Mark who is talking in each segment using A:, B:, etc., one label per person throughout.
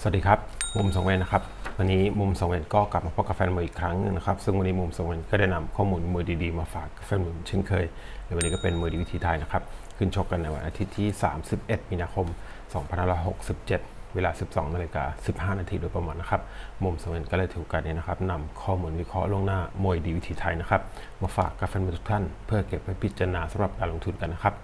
A: สวัสดีครับ มุมสองเวนนะครับ วันนี้มุมสองเวนก็กลับมาพบกับแฟนมวยอีกครั้งหนึงนะครับ ซึ่งวันนี้มุมสองเวนก็ได้นำข้อมูลมวยดีๆ มาฝากแฟนมวยเช่นเคยในวันนี้ก็เป็นมวยดีวิธีไทยนะครับ ขึ้นชกกันในวันอาทิตย์ที่ 31 มีนาคม 2567 เวลา 12นาฬิกา15 นาทีโดยประมาณนะครับ มุมสองเวนก็เลยถือกาสนี้นะครับนำข้อมูลวิเคราะห์ล่วงหน้ามวยดีวิธีไทยนะครับ มาฝากกับแฟนมวยทุกท่าน เพื่อเก็บไว้พิจารณาสำหรับการลงทุนกันนะครับ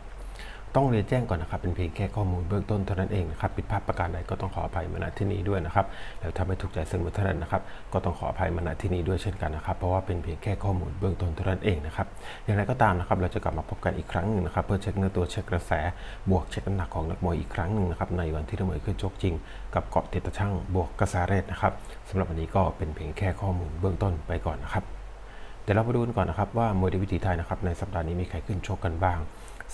A: ต้องเรียนแจ้งก่อนนะครับ เป็นเพียงแค่ข้อมูลเบื้องต้นเท่านั้นเองนะครับผิดพลาดประการใดก็ต้องขออภัยมาณที่นี้ด้วยนะครับแล้วถ้าไม่ถูกใจเสมอเท่านั้นนะครับ ก็ต้องขออภัยมาณที่นี้ด้วยเช่นกันนะครับ เพราะว่าเป็นเพียงแค่ข้อมูลเบื้องต้นเท่านั้นเองนะครับ อย่างไรก็ตามนะครับ เราจะกลับมาพบกันอีกครั้งหนึ่งนะครับเพื่อเช็คเนื้อตัวเช็คกระแส บวกเช็คน้ำหนักของนักมวยอีกครั้งหนึ่งนะครับในวันที่นักมวยขึ้นชกจริง กับเกาะติดตะช่างบวกกระแสเรทนะครับสำหรับวันนี้ก็เป็นเพียงแค่ข้อมูลเบื้องต้นไปก่อนนะครับเดี๋ยวเรามาดูกันก่อนนะครับว่ามวยดีวิถีไทยนะครับในสัปดาห์นี้มีใครขึ้นชกกันบ้าง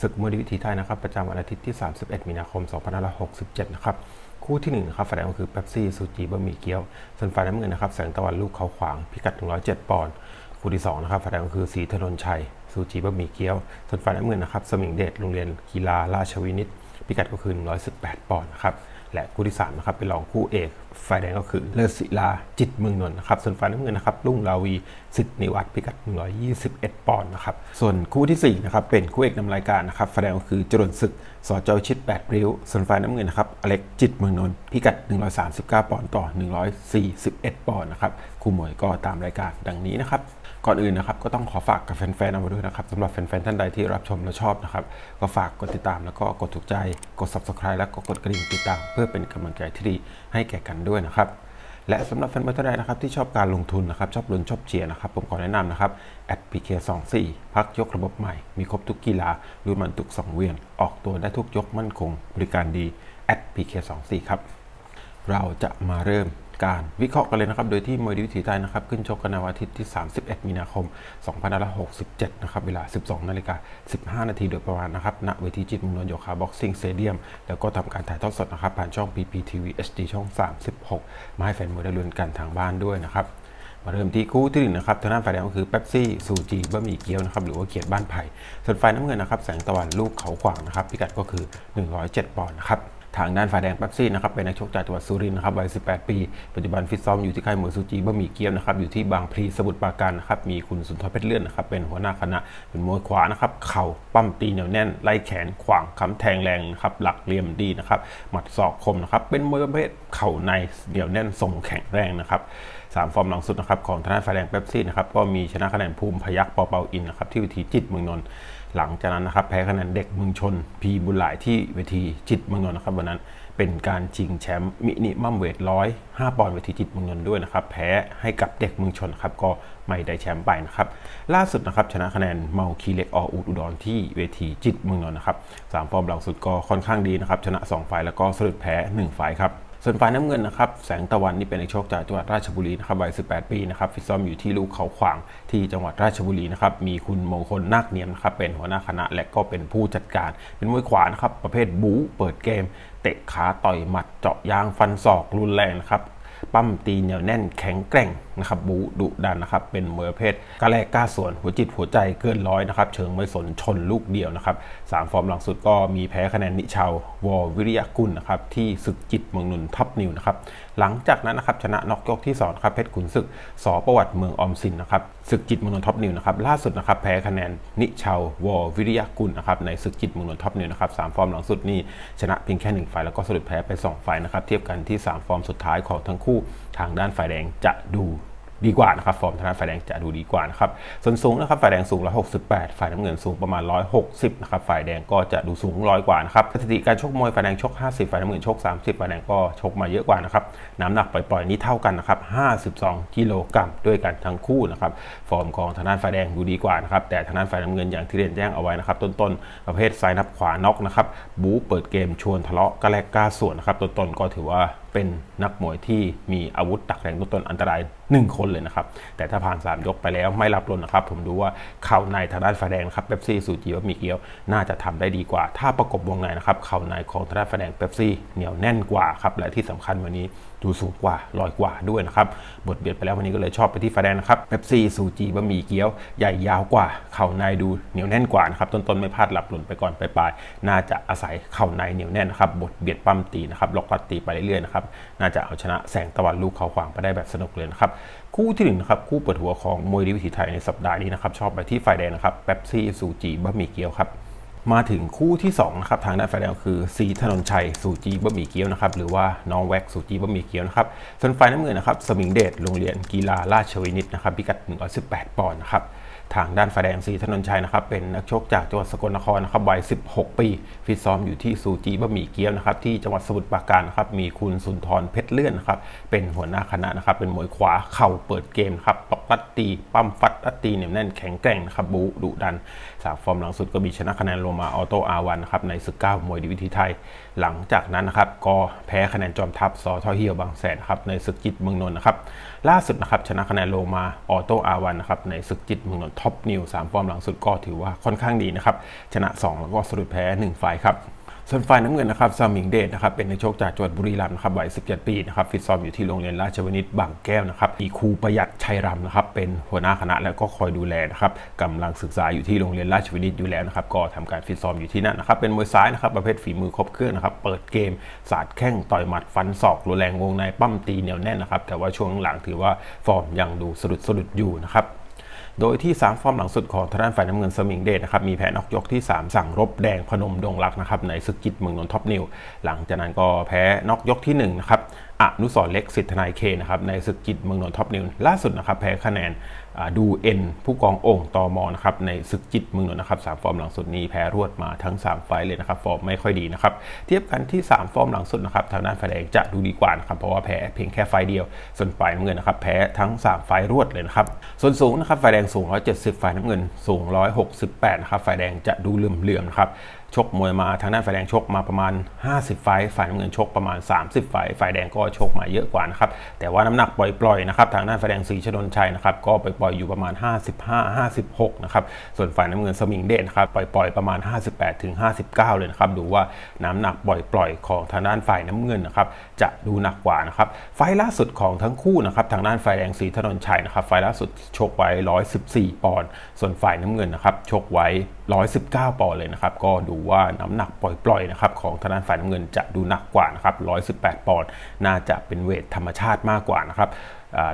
A: ศึกมวยดีวิถีไทยนะครับประจำวันอาทิตย์ที่ 31 มีนาคม 2567 นะครับคู่ที่1นะครับฝ่ายแดงก็คือเป๊ปซี่ซูจิบะหมี่เกี๊ยวส่วนฝ่ายน้ำเงินนะครับแสงตะวันลูกเขาขวางพิกัด 107 ปอนด์คู่ที่2นะครับฝ่ายแดงก็คือสีถนนชัยซูจิบะหมี่เกี๊ยวส่วนฝ่ายน้ำเงินนะครับสมิงเดชโรงเรียนกีฬาราชวินิตพิกัดก็คือ 118 ปอนด์นะครับและคู่ที่3นะครับเป็นรองคู่เอก ฝ่ายแดงก็คือเลิศศิลาจิตเมืองนนท์นะครับ ส่วนฝ่ายน้ำเงินนะครับลุ่งราวีสิทธินิวัฒน์พิกัด 121 ปอนด์นะครับ ส่วนคู่ที่4นะครับเป็นคู่เอกนำรายการนะครับฝ่ายแดงก็คือจรนศึกสอจอชิด 8 ริ้ว ส่วนฝ่ายน้ำเงินนะครับอเล็กจิตเมืองนนท์พิกัด 139 ปอนด์ต่อ 141 ปอนด์นะครับคู่มวยก็ตามรายการดังนี้นะครับ ก่อนอื่นนะครับก็ต้องขอฝากกับแฟนๆเอาไว้ด้วยนะครับสำหรับแฟนๆท่านใดที่รับชมและชอบนะครับก็ฝากกดติดตามแล้วก็กดถูกใจกด subscribe แล้วก็กดกระดิ่งติดตาม เพื่อเป็นกำลังใจที่ดีให้แก่กันด้วยนะครับและสำหรับแฟนๆท่านใดนะครับที่ชอบการลงทุนนะครับชอบลุ้นชอบเชียร์นะครับผมขอแนะนำนะครับ PK24 พักยกระบบใหม่ มีครบทุกกีฬารุ่นมันทุกสังเวียน ออกตัวได้ทุกยกมั่นคง บริการดี PK24 ครับเราจะมาเริ่ม การวิเคราะห์กันเลยนะครับ โดยที่มวยดีวิถีไทยนะครับ ขึ้นชกกันในวันอาทิตย์ที่ 31 มีนาคม 2567 นะครับ เวลา 12 นาฬิกา 15 นาทีโดยประมาณนะครับ ณ เวทีจิตมุงนนโยคาบ็อกซิ่งสเตเดียม แล้วก็ทำการถ่ายทอดสดนะครับ ผ่านช่อง PPTV HD ช่อง 36 มาให้แฟนมวยได้ลุ้นกันทางบ้านด้วยนะครับมาเริ่มที่คู่ที่หนึ่งนะครับทางด้านฝ่ายแดงก็คือเป๊ปซี่ซูจีบะหมี่เกี๊ยวนะครับหรือว่าเกียรติบ้านไผ่ส่วนฝ่ายน้ำเงินนะครับแสงตะวันลูกเขาขวางนะครับพิกัดก็คือ 107 ปอนด์นะครับ ทางด้านฝ่ายแดงแป๊บซี่นะครับเป็นนักชกจากจังหวัดสุรินทร์นะครับวัย 18 ปี ปัจจุบันฟิตซ้อมอยู่ที่ค่ายมวยซูจีบะหมี่เกี๊ยวนะครับอยู่ที่บางพลีสมุทรปราการนะครับมีคุณสุนทรเพชรเลื่อนนะครับเป็นหัวหน้าคณะเป็นมวยขวานะครับเข่าปั้มตีเหนียวแน่นไล่แขนขวางค้ำแทงแรงนะครับหลักเหลี่ยมดีนะครับหมัดศอกคมนะครับเป็นมวยประเภทเข่าในเหนียวแน่นทรงแข็งแรงนะครับ สามฟอร์มหลังสุดนะครับของทางด้านไฟแดงเป๊ปซี่นะครับก็มีชนะคะแนนภูมิพยักปอเปาอินนะครับที่เวทีจิตเมืองนนท์หลังจากนั้นนะครับแพ้คะแนนเด็กเมืองชน พีบุญหลายที่เวทีจิตเมืองนนท์นะครับวันนั้นเป็นการชิงแชมป์มินิมัมเวทร้อยห้าปอนด์เวทีจิตเมืองนนท์ด้วยนะครับแพ้ให้กับเด็กเมืองชนครับก็ไม่ได้แชมป์ไปนะครับล่าสุดนะครับชนะคะแนนเมาคีเล็กออูดอุดรที่เวทีจิตเมืองนนท์นะครับสามฟอร์มหลังสุดก็ค่อนข้างดีนะครับชนะสองไฟล์แล้วก็สะดุดแพ้หนึ่งไฟล์ครับ ส่วนฝ่ายน้ำเงินนะครับแสงตะวันนี่เป็นนักชกจากจังหวัดราชบุรีนะครับวัย 18 ปีนะครับฟิตซ้อมอยู่ที่ลูกเขาขวางที่จังหวัดราชบุรีนะครับมีคุณมงคลนาคเนียมนะครับเป็นหัวหน้าคณะและก็เป็นผู้จัดการ เป็นมวยขวานะครับประเภทบู๊เปิดเกม เตะขาต่อยหมัดเจาะยางฟันศอกรุนแรงนะครับปั้มตีเหนียวแน่นแข็งแกร่ง นะครับบูดุดันนะครับเป็นมวยประเภทกล้าแลกกล้าสวนหัวจิตหัวใจเกินร้อยนะครับเชิงไม่สนชนลูกเดียวนะครับสามฟอร์มหลังสุดก็มีแพ้คะแนนนิชาววอวิริยกุลนะครับที่ศึกจิตเมืองนุนท์ท็อปนิวนะครับหลังจากนั้นนะครับชนะน็อกยกที่2ครับเพชรขุนศึกสอประวัติเมืองออมสินนะครับศึกจิตเมืองนนท์ท็อปนิวนะครับล่าสุดนะครับแพ้คะแนนนิชาววอวิริยกุลนะครับในศึกจิตเมืองนนท์ท็อปนิวนะครับสามฟอร์มหลังสุดนี่ชนะเพียงแค่หนึ่งไฟล์แล้วก็สะดุดแพ้ไปสองไฟล์นะครับเทียบกันที่สามฟอร์มสุดท้ายของทั้งคู่ทางด้านฝ่ายแดงจะดู ดีกว่านะครับฟอร์มทางด้านฝ่ายแดงจะดูดีกว่านะครับส่วนสูงนะครับฝ่ายแดงสูง 168 ฝ่ายน้ำเงินสูงประมาณ 160 นะครับฝ่ายแดงก็จะดูสูงร้อยกว่านะครับสถิติการชกมวยฝ่ายแดงชก 50 ฝ่ายน้ำเงินชก 30 ฝ่ายแดงก็ชกมาเยอะกว่านะครับน้ำหนักปล่อยๆนี้เท่ากันนะครับ 52 กิโลกรัมด้วยกันทั้งคู่นะครับฟอร์มของทางด้านฝ่ายแดงดูดีกว่านะครับแต่ทางด้านฝ่ายน้ำเงินอย่างที่เรียนแจ้งเอาไว้นะครับต้นๆประเภทซ้ายนับขวาน็อกนะครับบู๊เปิดเกมชวนทะเลาะกระแลกกล้าส่วนนะครับต้นๆก็ถือว่าเป็นนักมวยที่มีอาวุธตักแรงต้นอันตราย 1 คนเลยนะครับ แต่ถ้าผ่าน 3 ยกไปแล้วไม่รับลนนะครับ ผมดูว่าเข่าในทางด้านฝ่ายแดงครับเป๊ปซี่สูจีว่ามีเกียว น่าจะทำได้ดีกว่า ถ้าประกบวงในนะครับเข่าในของทางด้านฝ่ายแดงเป๊ปซี่เหนียวแน่นกว่าครับและที่สำคัญวันนี้ ดูสูงกว่าลอยกว่าด้วยนะครับบทเบียดไปแล้ววันนี้ก็เลยชอบไปที่ฝ่าแดงนะครับเปปซี่ซูจิบะหมี่เกี๊ยวใหญ่ยาวกว่า เข่าในดูเหนียวแน่นกว่านะครับต้นๆไม่พลาดหลับหล่นไปก่อนปลายน่าจะอาศัยเข่าในเหนียวแน่นนะครับบทเบียดปั้มตีนะครับล็อกกัดตีไปเรื่อยๆนะครับน่าจะเอาชนะแสงตะวันลูกเขาขวางไปได้แบบสนุกเลยนะครับคู่ที่หนึ่งนะครับคู่เปิดหัวของมวยดีวิถีไทยในสัปดาห์นี้นะครับชอบไปที่ฝ่ายแดงนะครับเปปซี่ซูจิบะหมี่เกี๊ยวครับ มาถึงคู่ที่2นะครับทางด้านฝ่ายแดงคือสีถนนชัยสูจีบะหมี่เกี๊ยวนะครับหรือว่าน้องแว็กสูจีบะหมี่เกี๊ยวนะครับส่วนฝ่ายน้ำเงินนะครับสมิงเดชโรงเรียนกีฬาราชวินิตนะครับพิกัด 118 ปอนด์นะครับทางด้านฝ่ายแดงสีถนนชัยนะครับเป็นนักชกจากจังหวัดสกลนครนะครับวัย 16 ปีฟิตซ้อมอยู่ที่ซูจีบะหมี่เกี๊ยวนะครับที่จังหวัดสมุทรปราการนะครับมีคุณสุนทรเพชรเลื่อนนะครับเป็นหัวหน้าคณะนะครับเป็นมวยขวาเข่าเปิดเกมครับตอกลัดตีปั้มฟัดลัดตีเนียแน่นแข็งแกร่งนะครับบูดุดันสามฟอร์มหลังสุดก็มีชนะคะแนนโลมาออโต้อาวันนะครับในศึกเก้ามวยดีวิธีไทย หลังจากนั้นนะครับก็แพ้คะแนนจอมทัพซอทอเฮียวบางแสนครับในศึกจิตเมืองนนท์นะครับล่าสุดนะครับชนะคะแนนโลมาออโต้อาวันนะครับในศึกจิตเมืองนนท์ท็อปนิวสามฟอร์มหลังสุดก็ถือว่าค่อนข้างดีนะครับชนะ 2 แล้วก็สะดุดแพ้ 1 ไฟล์ครับ ส่วนฝ่ายน้ำเงินนะครับซามิงเดชนะครับเป็นนักชกจากจังหวัดบุรีรัมย์นะครับวัย 17 ปีนะครับฟิตซ้อมอยู่ที่โรงเรียนราชวินิตบางแก้วนะครับมีครูประหยัดชัยรำนะครับเป็นหัวหน้าคณะแล้วก็คอยดูแลนะครับกำลังศึกษาอยู่ที่โรงเรียนราชวินิตอยู่แล้วนะครับก็ทำการฟิตซ้อมอยู่ที่นั่นนะครับเป็นมวยซ้ายนะครับประเภทฝีมือครบเครื่องนะครับเปิดเกมสาดแข้งต่อยหมัดฟันศอกรุนแรงวงในปั้มตีเหนียวแน่นนะครับแต่ว่าช่วงหลังถือว่าฟอร์มยังดูสะดุดสะดุดอยู่นะครับ โดยที่ 3 ฟอร์มหลังสุดของทางด้านฝ่ายน้ำเงินสมิงเดชนะครับมีแผนออกยกที่ 3 สั่งรบแดงพนมดงรักนะครับในศึกจิตเมืองนนท์ท็อปนิวหลังจากนั้นก็แพ้นอกยกที่1นะครับ อนุสรเล็กสิทธนายเคนะครับในศึกจิตเมืองนนท์ท็อปนิวล่าสุดนะครับแพ้คะแนนดูเอ็นผู้กององค์ตอมอนะครับในศึกจิตเมืองนนท์นะครับสามฟอร์มหลังสุดนี้แพ้รวดมาทั้ง 3 ไฟเลยนะครับฟอร์มไม่ค่อยดีนะครับเทียบกันที่ 3 ฟอร์มหลังสุดนะครับทางด้านฝ่ายแดงจะดูดีกว่านะครับเพราะว่าแพ้เพียงแค่ไฟเดียว ส่วนฝ่ายน้ำเงินนะครับแพ้ทั้ง 3 ไฟรวดเลยนะครับส่วนสูงนะครับฝ่ายแดงสูง 170 ฝ่ายน้ำเงินสูง 168นะครับฝ่ายแดงจะดูเหลื่อมๆนะครับ ชกมวยมาทางด้านฝ่ายแดงชกมาประมาณ 50 ไฟฝ่ายน้ำเงินชกประมาณ 30 ไฟฝ่ายแดงก็ชกมาเยอะกว่านะครับแต่ว่าน้ำหนักปล่อยๆนะครับทางด้านฝ่ายแดงสีชนนชัยนะครับก็ปล่อยๆอยู่ประมาณ 55 56นะครับส่วนฝ่ายน้ำเงินสมิงเดชนะครับปล่อยๆประมาณ 58ถึง59 เลยนะครับดูว่าน้ำหนักปล่อยๆของทางด้านฝ่ายน้ำเงินนะครับ จะดูหนักกว่านะครับ ไฟล์ล่าสุดของทั้งคู่นะครับ ทางด้านฝ่ายแดงสีถนนชัยนะครับ ไฟล์ล่าสุดชกไว้ 114 ปอนด์ ส่วนฝ่ายน้ำเงินนะครับ ชกไว้ 119 ปอนด์เลยนะครับ ก็ดูว่าน้ำหนักปล่อยๆนะครับของทางด้านฝ่ายน้ำเงินจะดูหนักกว่านะครับ 118 ปอนด์ น่าจะเป็นเวทธรรมชาติมากกว่านะครับ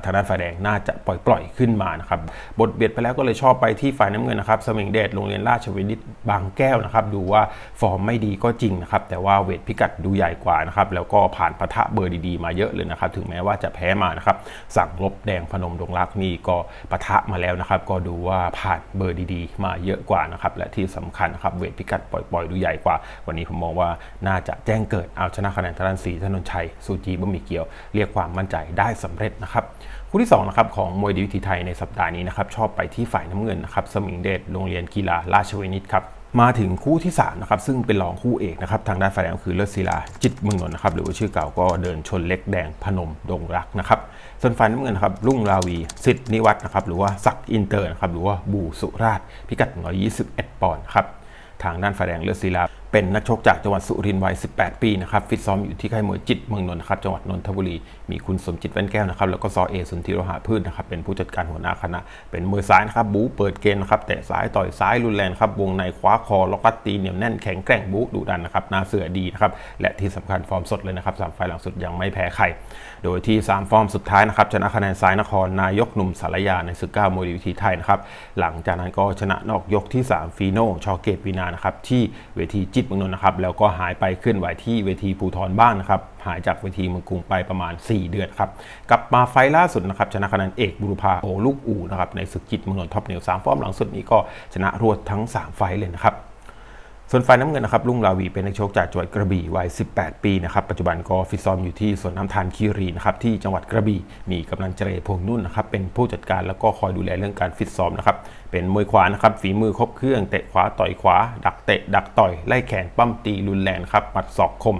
A: ทางด้านฝ่ายแดงน่าจะปล่อยๆขึ้นมานะครับบทเบียดไปแล้วก็เลยชอบไปที่ฝ่ายน้ำเงินนะครับสมิงเดชโรงเรียนราชวินิตบางแก้วนะครับดูว่าฟอร์มไม่ดีก็จริงนะครับแต่ว่าเวทพิกัดดูใหญ่กว่านะครับแล้วก็ผ่านปะทะเบอร์ดีๆมาเยอะเลยนะครับถึงแม้ว่าจะแพ้มานะครับสั่งลบแดงพนมดงรักนี่ก็ปะทะมาแล้วนะครับก็ดูว่าผ่านเบอร์ดีๆ มาเยอะกว่านะครับและที่สำคัญนะครับเวทพิกัดปล่อยๆดูใหญ่กว่า วันนี้ผมมองว่าน่าจะแจ้งเกิดเอาชนะคะแนนทางด้านสีถนนชัยซูจีบะหมี่เกี๊ยว เรียกความมั่นใจได้สำเร็จนะครับคู่ที่2นะครับของมวยดีวิถีไทยในสัปดาห์นี้นะครับชอบไปที่ฝ่ายน้ำเงินนะครับสมิงเดชโรงเรียนกีฬาราชวินิตครับมาถึงคู่ที่3นะครับซึ่งเป็นรองคู่เอกนะครับทางด้านฝ่ายแดงคือเลิศศิลาจิตเมืองนนท์นะครับหรือว่าชื่อเก่าก็เดินชนเล็กแดงพนมดงรักนะครับส่วนฝ่ายน้ำเงินนะครับรุ่งราวีสิทธินิวัฒน์นะครับหรือว่าศักอินเตอร์นะครับหรือว่าบูสุราชพิกัด 121 ปอนด์ครับทางด้านฝ่ายแดงเลิศศิลาเป็นนักชกจากจังหวัดสุรินทร์วัย 18 ปีนะครับฟิตซ้อมอยู่ที่ค่ายมวยจิตเมืองนนท์นะครับจังหวัดนนทบุรี มีคุณสมจิตแว่นแก้วนะครับแล้วก็ซอเอสุนทรโลหะพืชนะครับเป็นผู้จัดการหัวหน้าคณะ เป็นมือซ้ายนะครับบู๊เปิดเกมนะครับแต่ซ้ายต่อยซ้ายรุนแรงครับวงในคว้าคอล็อกกัดตีเหนียวแน่นแข็งแกร่งบู๊ดุดันนะครับหน้าเสือดีนะครับและที่สำคัญฟอร์มสดเลยนะครับสามไฟล์หลังสุดยังไม่แพ้ใครโดยที่ 3 ฟอร์มสุดท้ายนะครับชนะคะแนนซ้ายนครนายกหนุ่มสารยาในศึกเก้ามวยดีวิธีไทยนะครับหลังจากนั้นก็ชนะนอกยกที่ 3 ฟีโนชอเกตวีนานะครับที่เวทีจิตเมืองนนท์นะครับแล้วก็หายไปเคลื่อนไหวที่เวทีภูทรบ้านนะครับหายจากเวทีเมืองกรุงไปประมาณ 4 เดือนครับกลับมาไฟล์ล่าสุดนะครับชนะคะแนนเอกบุรุพาโอลูกอูนะครับในศึกจิตเมืองนนท์ท็อปเนิวสามฟอร์มหลังสุดนี้ก็ชนะรวดทั้ง 3 ไฟล์เลยนะครับส่วนฝ่ายน้ำเงินนะครับลุงลาวีเป็นนักชกจากจังหวัดกระบี่วัย 18 ปีนะครับปัจจุบันก็ฟิตซ้อมอยู่ที่สวนน้ำทานคีรีนะครับที่จังหวัดกระบี่มีกำนันเจรพงนุ่นนะครับเป็นผู้จัดการแล้วก็คอยดูแลเรื่องการฟิตซ้อมนะครับเป็นมวยขวานะครับฝีมือครบเครื่องเตะขวาต่อยขวา ดักเตะ ดักต่อยไล่แขนปั้มตีรุนแรงครับหมัดศอกคม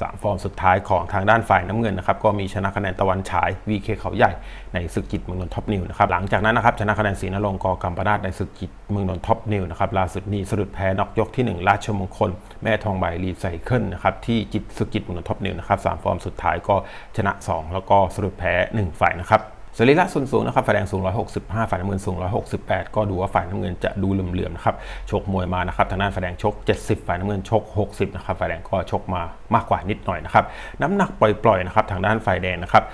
A: สามฟอร์มสุดท้ายของทางด้านฝ่ายน้ำเงินนะครับก็มีชนะคะแนนตะวันฉาย VK เขาใหญ่ในศึกจิตเมืองนนท์ท็อปนิวนะครับหลังจากนั้นนะครับชนะคะแนนศรีนรงค์กอกัมปนาตในศึกจิตเมืองนนท์ท็อปนิวนะครับล่าสุดนี้สะดุดแพ้นอกยกที่ 1 ราชมงคล แม่ทองใบรีไซเคิลนะครับที่จิตศึกจิตเมืองนนท์ท็อปนิวนะครับสามฟอร์มสุดท้ายก็ชนะ 2 แล้วก็สะดุดแพ้ 1 ฝ่ายนะครับ สรีระส่วนสูงนะครับฝ่ายแดงสูง 165 ฝ่ายน้ำเงินสูง 168 ก็ดูว่าฝ่ายน้ำเงินจะดูเหลื่อมๆนะครับชกมวยมานะครับทางด้านฝ่ายแดงชก 70 ฝ่ายน้ำเงินชก 60 นะครับฝ่ายแดงก็ชกมามากกว่านิดหน่อยนะครับน้ำหนักปล่อยๆนะครับทางด้านฝ่ายแดงนะครับ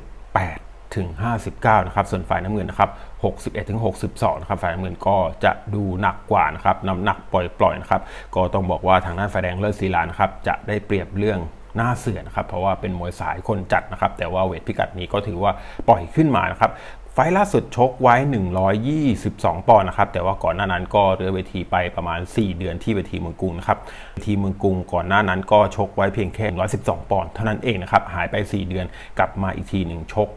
A: 58ถึง 59 นะครับ ส่วนฝ่ายน้ำเงินนะครับ 61 ถึง 62 นะครับ ฝ่ายน้ำเงินก็จะดูหนักกว่านะครับ น้ำหนักปล่อยๆนะครับ ก็ต้องบอกว่าทางด้านฝ่ายแดงเลิศศิลานะครับ จะได้เปรียบเรื่อง หน้าเสือนะครับเพราะว่าเป็นมวยสายคนจัดนะครับแต่ว่าเวทพิกัดนี้ก็ถือว่าปล่อยขึ้นมานะครับ ไฟล่าสุดชกไว้ 122 ปอนด์นะครับ แต่ว่าก่อนหน้านั้นก็เรือเวทีไปประมาณ 4 เดือนที่เวทีเมืองกรุงนะครับเวทีเมืองกรุงก่อนหน้านั้นก็ชกไว้เพียงแค่ 112 ปอนด์เท่านั้นเองนะครับ หายไป 4 เดือนกลับมาอีกทีหนึ่งชก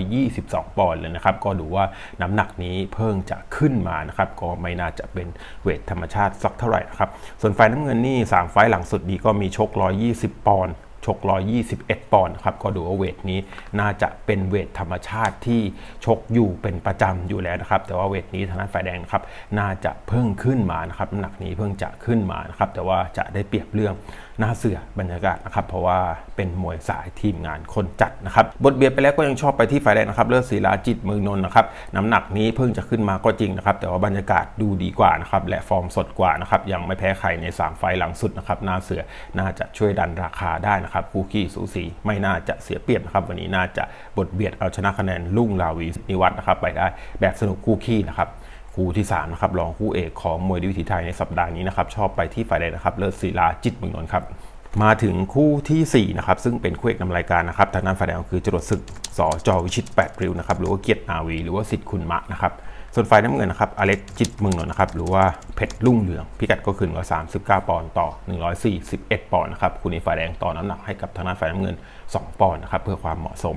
A: 122 ปอนด์เลยนะครับ ก็ดูว่าน้ำหนักนี้เพิ่งจะขึ้นมานะครับ ก็ไม่น่าจะเป็นเวทธรรมชาติสักเท่าไหร่นะครับ ส่วนไฟน้ำเงินนี่ 3 ไฟล์หลังสุดนี้ก็มีชก 120 ปอนด์ ชก 121 ปอนด์ครับก็ดูว่าเวทนี้น่าจะเป็นเวทธรรมชาติที่ชกอยู่เป็นประจำอยู่แล้วนะครับ แต่ว่าเวทนี้ทางด้านฝ่ายแดงครับน่าจะเพิ่งขึ้นมานะครับน้ำหนักนี้เพิ่งจะขึ้นมานะครับแต่ว่าจะได้เปรียบเรื่องหน้าเสือบรรยากาศนะครับ เพราะว่าเป็นมวยสายทีมงานคนจัดนะครับบทเบียดไปแล้วก็ยังชอบไปที่ฝ่ายแดงนะครับเลือดศิลาจิตเมืองนนท์นะครับน้ำหนักนี้เพิ่งจะขึ้นมาก็จริงนะครับแต่ว่าบรรยากาศดูดีกว่านะครับและฟอร์มสดกว่านะครับยังไม่แพ้ใครใน 3 ไฟล์หลังสุดนะครับหน้าเสือน่าจะช่วยดันราคาได้นะครับคู่ขี้สูสีไม่น่าจะเสียเปรียบนะครับวันนี้น่าจะบทเบียดเอาชนะคะแนนลุ่งลาวีนิวัฒน์นะครับไปได้แบบสนุกคู่ขี้นะครับคู่ที่3นะครับรองคู่เอกของมวยดีวิถีไทยในสัปดาห์นี้นะครับชอบไปที่ฝ่ายแดงนะครับเลิศศิลาจิตเมืองนนท์ครับมาถึงคู่ทีสี่4นะครับซึ่งเป็นคู่เอกนำรายการนะครับทางด้านฝ่ายแดงก็คือจรวดศึกสจวิชิต8ริ้วนะครับหรือว่าเกียรตินาวี หรือว่าสิทธิ์คุณมะนะครับ ส่วนฝ่ายน้ำเงินนะครับอเล็กจิตเมืองนนท์นะครับ หรือว่าเพชรลุ่งเหลือง พิกัดก็คือ139 ปอนด์ต่อ 141 ปอนด์นะครับ คู่นี้ฝ่ายแดงต่อน้ำหนักให้กับทางด้านฝ่ายน้ำเงิน 2 ปอนด์นะครับ เพื่อความเหมาะสม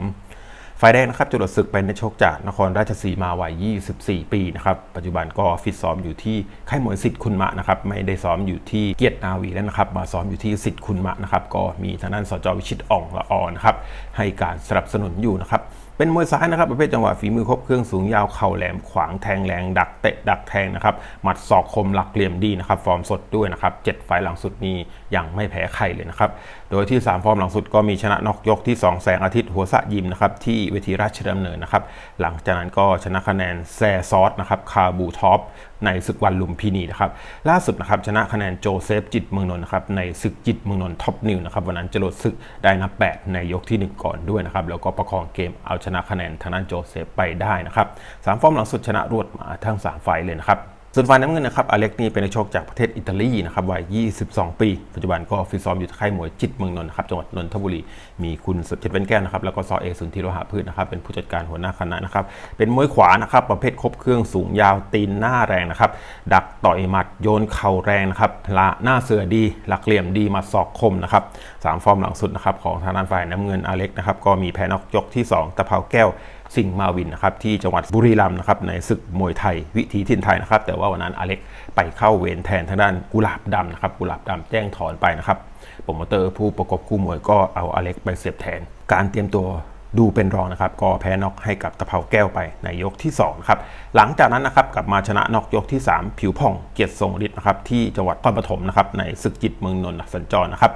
A: ฝ่ายแดงนะครับจรวดศึกเป็นนักชกจากนครราชสีมาวัย 24 ปีนะครับ ปัจจุบันก็ฟิตซ้อมอยู่ที่ค่ายมวยสิทธิ์คุณมะนะครับ ไม่ได้ซ้อมอยู่ที่เกียรตินาวีแล้วนะครับ มาซ้อมอยู่ที่สิทธิ์คุณมะนะครับ ก็มีทางด้านสจวิชิตอ่องละออนะครับ ให้การสนับสนุนอยู่นะครับ เป็นมวยซ้ายนะครับ ประเภทจังหวะฝีมือครบเครื่องสูงยาวเข่าแหลมขวางแทงแรงดักเตะดักแทงนะครับหมัดศอกคมหลักเหลี่ยมดีนะครับฟอร์มสดด้วยนะครับเจ็ดไฟหลังสุดนี้ ยังไม่แพ้ใครเลยนะครับ โดยที่ 3 ฟอร์มหลังสุดก็มีชนะนอกยกที่ 2 แสงอาทิตย์หัวสะยิมนะครับที่เวทีราชดำเนินนะครับ หลังจากนั้นก็ชนะคะแนนแซซอสนะครับคาบูท็อปในศึกวันลุมพินีนะครับ ล่าสุดนะครับชนะคะแนนโจเซฟจิตเมืองนนท์นะครับในศึกจิตเมืองนนท์ท็อปนิวนะครับวันนั้นจรดศึกได้นับแปดในยกทีหนึ่1 ก่อนด้วยนะครับแล้วก็ประคองเกมเอาชนะคะแนนทางด้านโจเซฟไปได้นะครับสามฟอร์มหลังสุดชนะรวดมาทั้ง 3 ไฟเลยนะครับ ส่วนฝ่ายน้ำเงินนะครับอเล็กนี่เป็นนักชกจากประเทศอิตาลีนะครับวัย 22 ปี ปัจจุบันก็ฟิตซ้อมอยู่ที่ค่ายมวยจิตเมืองนนท์นะครับจังหวัดนนทบุรี มีคุณสุดเจ็ดเป็นแก้วนะครับแล้วก็ซอเอสุนทรโลหะพืชนะครับเป็นผู้จัดการหัวหน้าคณะนะครับเป็นมวยขวานะครับประเภทครบเครื่องสูงยาวตีนหน้าแรงนะครับดักต่อยหมัดโยนเข่าแรงนะครับละหน้าเสือดี หลักเหลี่ยมดีมาศอกคมนะครับสามฟอร์มหลังสุดนะครับของทางด้านฝ่ายน้ำเงินอเล็กนะครับก็มีแพ้นอกยกที่สองตะเภาแก้ว สิงห์มาวินนะครับที่จังหวัดบุรีรัมย์นะครับในศึกมวยไทยวิถีถิ่นไทยนะครับแต่ว่าวันนั้นอเล็กไปเข้าเวรแทนทางด้านกุหลาบดำนะครับกุหลาบดำแจ้งถอนไปนะครับโปรโมเตอร์ผู้ประกบคู่มวยก็เอาอเล็กไปเสียบแทน การเตรียมตัว ดูเป็นรองนะครับ ก็แพ้น็อกให้กับตะเภาแก้วไปในยกที่2ครับ หลังจากนั้นนะครับกลับมาชนะน็อกยกที่ 3 ผิวผ่องเกียรติทรงฤทธิ์นะครับที่จังหวัดนครปฐมนะครับในศึกจิตเมืองนนท์สัญจรนะครับ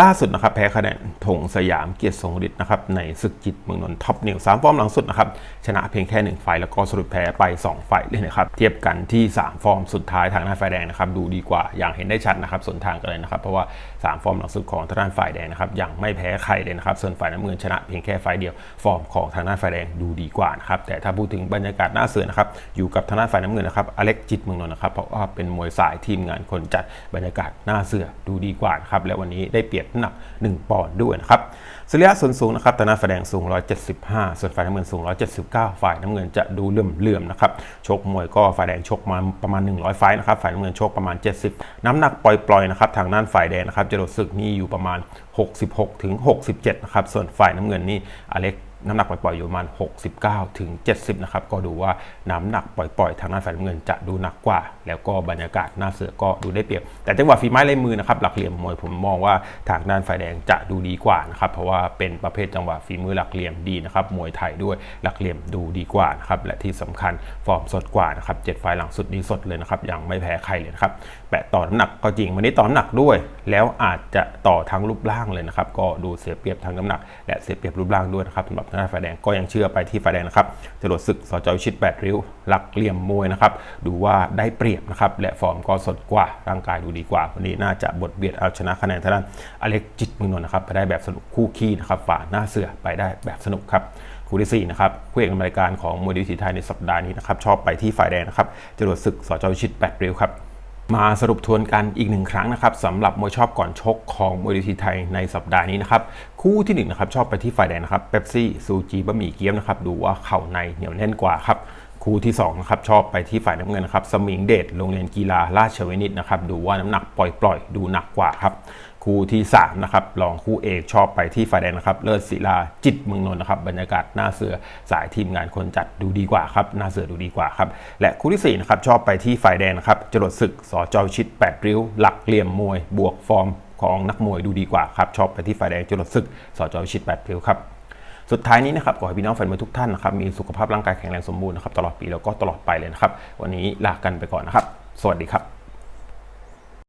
A: ล่าสุดนะครับแพ้คะแนนธงสยามเกียรติทรงฤทธิ์นะครับในศึกจิตเมืองนนท์ท็อปนิวสามฟอร์มหลังสุดนะครับชนะเพียงแค่1ไฟแล้วก็สรุปแพ้ไป 2 ไฟเลยนะครับเทียบกันที่ 3 ฟอร์มสุดท้ายทางด้านฝ่ายแดงนะครับดูดีกว่าอย่างเห็นได้ชัดนะครับส่วนทางกันเลยนะครับเพราะว่า 3 ฟอร์มหลังสุดของทางด้านฝ่ายแดงนะครับยังไม่แพ้ใครเลยนะครับส่วนฝ่ายน้ำเงินชนะเพียงแค่ไฟเดียว ฟอร์มของทางด้านฝ่ายแดงดูดีกว่านะครับแต่ถ้าพูดถึงบรรยากาศหน้าเสือนะครับอยู่กับทางด้านฝ่ายน้ำเงินนะครับอเล็กจิตเมืองนนท์นะครับเพราะว่าเป็นมวยสายทีมงานคนจัดบรรยากาศหน้าเสือดูดีกว่านะครับและวันนี้ได้เปรียบน้ำหนัก 1 ปอนด์ด้วยนะครับ สรีระส่วนสูงนะครับตาหน้าแสดงสูง 175 ส่วนฝ่ายน้ำเงินสูง 179 ฝ่ายน้ำเงินจะดูเลื่อมๆนะครับ ชกมวยก็ฝ่ายแดงชกมาประมาณ 100 ไฟต์นะครับ ฝ่ายน้ำเงินชกประมาณ 70 น้ำหนักปล่อยๆนะครับ ทางด้านฝ่ายแดงนะครับจะโดดศึกนี่อยู่ประมาณ 66 ถึง 67 นะครับ ส่วนฝ่ายน้ำเงินนี่อเล็ก น้ำหนักปล่อยๆอยู่ประมาณ 69 ถึง 70 นะครับ ก็ดูว่าน้ำหนักปล่อยๆ ทางด้านฝ่ายน้ำเงินจะดูหนักกว่า แล้วก็บรรยากาศหน้าเสือก็ดูได้เปรียบ แต่จังหวะฝีไม้ลายมือนะครับหลักเหลี่ยมมวยผมมองว่าทางด้านฝ่ายแดงจะดูดีกว่านะครับ เพราะว่าเป็นประเภทจังหวะฝีมือหลักเหลี่ยมดีนะครับ มวยไทยด้วยหลักเหลี่ยมดูดีกว่านะครับ และที่สำคัญฟอร์มสดกว่านะครับเจ็ดไฟหลังสุดนี้สดเลยนะครับ ยังไม่แพ้ใครเลยนะครับ แปะต่อน้ำหนักก็จริงวันนี้ต่อน้ำหนักด้วย แล้วอาจจะต่อทั้งรูปร่างเลยนะครับ ก็ดูเสียเปรียบทางน้ำหนัก และเสียเปรียบรูปร่างด้วยนะครับสำหรับทางด้าฝ่ายแดงก็ยังเชื่อไปที่ฝ่ายแดงนะครับจรวดศึกสจวิชิตแปดริ้วหลักเหลี่ยมมวยนะครับดูว่าได้เปรียบนะครับและฟอร์มก็สดกว่าร่างกายดูดีกว่า วันนี้น่าจะบทเบียดเอาชนะคะแนนทางด้านอเล็กจิตมืองนนท์นะครับไปได้แบบสนุกคู่ขี้นะครับฝ่าหน้าเสือไปได้แบบสนุกครับคู่ที่4นะครับคู่เอกรายการของมวยดีวิถีไทยในสัปดาห์นี้นะครับชอบไปที่ฝ่ายแดงนะครับจรวดศึกสจวิชิตแปดริ้วครับ มาสรุปทวนกันอีกหนึ่งครั้งนะครับสำหรับมวยชอบก่อนชกของมวยดีทีไทยในสัปดาห์นี้นะครับ คู่ที่1นงนะครับชอบไปที่ฝ่ายแดงนะครับเป๊ปซี่ซูจีบะหมี่เกี๊ยวนะครับดูว่าเข่าในเหนียวแน่นกว่าครับคู่ที่2นะครับชอบไปที่ฝ่ายน้ำเงินนะครับสมิงเดชโรงเรียนกีฬาราชวินิตนะครับดูว่าน้ำหนักปล่อยๆ ดูหนักกว่าครับ คู่ที่ 3 นะครับรองคู่เอกชอบไปที่ฝ่ายแดงนะครับ เลิศศิลาจิตเมืองนนท์นะครับ บรรยากาศหน้าเสือสายทีมงานคนจัดดูดีกว่าครับหน้าเสือดูดีกว่าครับ และคู่ที่4นะครับชอบไปที่ฝ่ายแดงนะครับจรวดศึกสจวิชิต8ริ้ว หลักเหลี่ยมมวย บวกฟอร์มของนักมวยดูดีกว่าครับชอบไปที่ฝ่ายแดงจรวดศึกสจวิชิต8ริ้วครับสุดท้ายนี้นะครับขอให้พี่น้องแฟนมวยทุกท่านนะครับมีสุขภาพร่างกายแข็งแรงสมบูรณ์นะครับตลอดปีแล้วก็ตลอดไปเลยนะครับวันนี้ลากันไปก่อนนะครับ สวัสดีครับ